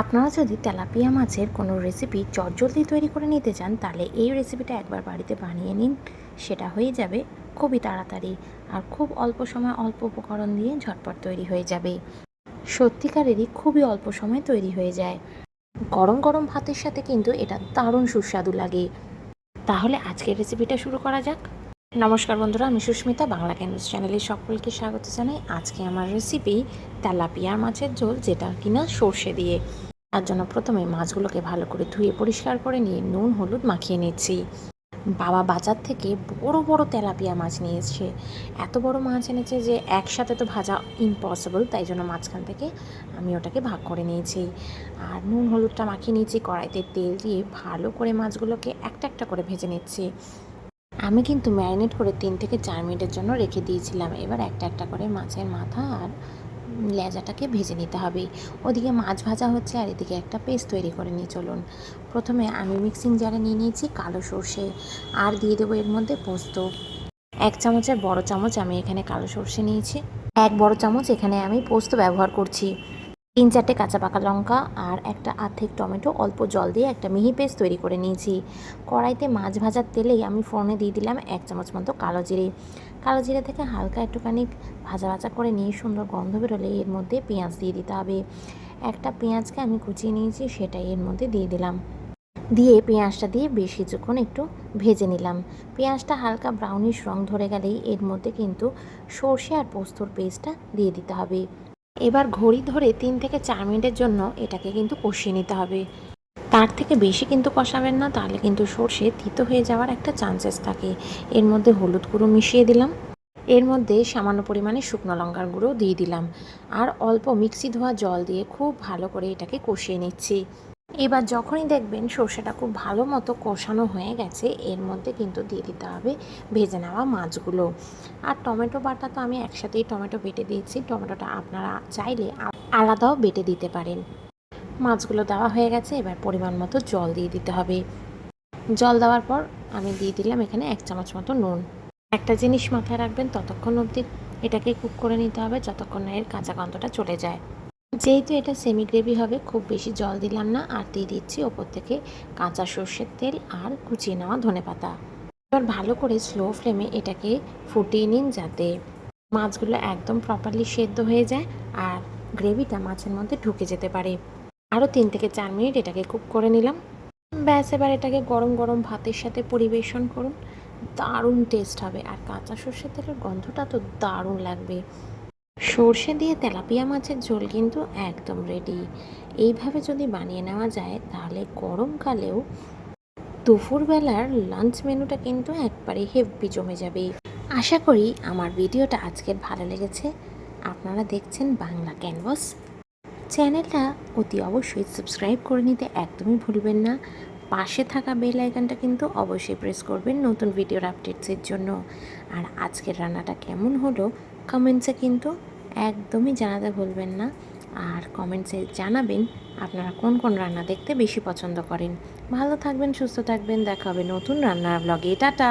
আপনারা যদি তেলাপিয়া মাছের কোনো রেসিপি চটজলদি তৈরি করে নিতে চান, তাহলে এই রেসিপিটা একবার বাড়িতে বানিয়ে নিন। সেটা হয়ে যাবে খুবই তাড়াতাড়ি আর খুব অল্প সময় অল্প উপকরণ দিয়ে ঝটপট তৈরি হয়ে যাবে। সত্যিকারেরই খুবই অল্প সময় তৈরি হয়ে যায়। গরম গরম ভাতের সাথে কিন্তু এটা দারুণ সুস্বাদু লাগে। তাহলে আজকের রেসিপিটা শুরু করা যাক। নমস্কার বন্ধুরা, আমি সুস্মিতা, বাংলা ক্যানভাস চ্যানেলে সকলকে স্বাগত জানাই। আজকে আমার রেসিপি তেলাপিয়া মাছের ঝোল, যেটা কিনা সর্ষে দিয়ে। তার জন্য প্রথমে মাছগুলোকে ভালো করে ধুয়ে পরিষ্কার করে নিয়ে নুন, হলুদ মাখিয়ে নিচ্ছি। বাবা বাজার থেকে বড় বড় তেলাপিয়া মাছ নিয়ে এসছে। এত বড় মাছ এনেছে যে একসাথে তো ভাজা ইম্পসিবল তাই জন্য মাঝখান থেকে আমি ওটাকে ভাগ করে নিয়েছি। আর নুন, হলুদটা মাখিয়ে নিয়েছি কড়াইতে তেল দিয়ে ভালো করে মাছগুলোকে একটা একটা করে ভেজে নিচ্ছি। আমি কিন্তু ম্যারিনেট করে তিন থেকে চার মিনিটের জন্য রেখে দিয়েছিলাম। এবার একটা একটা করে মাছের মাথা আর লেজাটাকে ভেজে নিতে হবে। ওদিকে মাছ ভাজা হচ্ছে আর এদিকে একটা পেস্ট তৈরি করে নিয়ে চলুন। প্রথমে আমি মিক্সিং জারে নিয়ে নিয়েছি কালো সর্ষে আর দিয়ে দেবো এর মধ্যে পোস্ত। এক চামচের বড় চামচ আমি এখানে কালো সর্ষে নিয়েছি। এক বড় চামচ এখানে আমি পোস্ত ব্যবহার করছি। তিন চারটে কাঁচা পাকা লঙ্কা আর একটা আর্ধেক টমেটো, অল্প জল দিয়ে একটা মিহি পেস্ট তৈরি করে নিয়েছি। কড়াইতে মাছ ভাজার তেলেই আমি ফোড়নে দিয়ে দিলাম এক চামচ মতো কালো জিরে। কালো জিরে থেকে হালকা একটুখানি ভাজা ভাজা করে নিয়ে সুন্দর গন্ধ বেরোলে এর মধ্যে পেঁয়াজ দিয়ে দিতে হবে। একটা পেঁয়াজকে আমি কুচিয়ে নিয়েছি, সেটাই এর মধ্যে দিয়ে দিলাম। দিয়ে পেঁয়াজটা দিয়ে বেশ কিছুক্ষণ একটু ভেজে নিলাম। পেঁয়াজটা হালকা ব্রাউনিশ রং ধরে গেলেই এর মধ্যে কিন্তু সর্ষে আর পোস্তর পেস্টটা দিয়ে দিতে হবে। এবার ঘড়ি ধরে তিন থেকে চার মিনিটের জন্য এটাকে কিন্তু কষিয়ে নিতে হবে। তার থেকে বেশি কিন্তু কষাবেন না, তাহলে কিন্তু সর্ষে তিতো হয়ে যাওয়ার একটা চান্সেস থাকে। এর মধ্যে হলুদ গুঁড়ো মিশিয়ে দিলাম। এর মধ্যে সামান্য পরিমাণে শুকনো লঙ্কার গুঁড়ো দিয়ে দিলাম। আর অল্প মিক্সি ধোয়া জল দিয়ে খুব ভালো করে এটাকে কষিয়ে নিচ্ছি। এবার যখনই দেখবেন সর্ষেটা খুব ভালো মতো কষানো হয়ে গেছে, এর মধ্যে কিন্তু দিয়ে দিতে হবে ভেজে নেওয়া মাছগুলো। আর টমেটো বাটা তো আমি একসাথেই টমেটো বেটে দিয়েছি, টমেটোটা আপনারা চাইলে আলাদাও বেটে দিতে পারেন। মাছগুলো দেওয়া হয়ে গেছে, এবার পরিমাণ মতো জল দিয়ে দিতে হবে। জল দেওয়ার পর আমি দিয়ে দিলাম এখানে এক চামচ মতো নুন। একটা জিনিস মাথায় রাখবেন, ততক্ষণ অবধি এটাকে কুক করে নিতে হবে, যতক্ষণ না এর কাঁচা গন্ধটা চলে যায়। যেহেতু এটা সেমি গ্রেভি হবে, খুব বেশি জল দিলাম না। আর দিয়ে দিচ্ছি ওপর থেকে কাঁচা সর্ষের তেল আর কুচিয়ে নেওয়া ধনে পাতা। এবার ভালো করে স্লো ফ্লেমে এটাকে ফুটিয়ে নিন যাতে মাছগুলো একদম প্রপারলি সেদ্ধ হয়ে যায় আর গ্রেভিটা মাছের মধ্যে ঢুকে যেতে পারে। আরও তিন থেকে চার মিনিট এটাকে কুক করে নিলাম। ব্যাস, এবার এটাকে গরম গরম ভাতের সাথে পরিবেশন করুন। দারুণ টেস্ট হবে। আর কাঁচা সর্ষের তেলের গন্ধটা তো দারুণ লাগবে। সর্ষে দিয়ে তেলাপিয়া মাছের ঝোল কিন্তু একদম রেডি এইভাবে যদি বানিয়ে নেওয়া যায়, তাহলে গরমকালেও দুপুরবেলার লাঞ্চ মেনুটা কিন্তু একবারে হেভি জমে যাবে। আশা করি আমার ভিডিওটা আজকের ভালো লেগেছে। আপনারা দেখছেন বাংলা ক্যানভাস চ্যানেলটা অতি অবশ্যই সাবস্ক্রাইব করে নিতে একদমই ভুলবেন না। পাশে থাকা বেল আইকনটা কিন্তু অবশ্যই প্রেস করবেন নতুন ভিডিওর আপডেটসের জন্য। আর আজকের রান্নাটা কেমন হলো কমেন্টসে কিন্তু একদমই জানাতে ভুলবেন না। আর কমেন্টসে জানাবেন আপনারা কোন কোন রান্না দেখতে বেশি পছন্দ করেন। ভালো থাকবেন, সুস্থ থাকবেন, দেখা হবে নতুন রান্নার ব্লগে টাটা!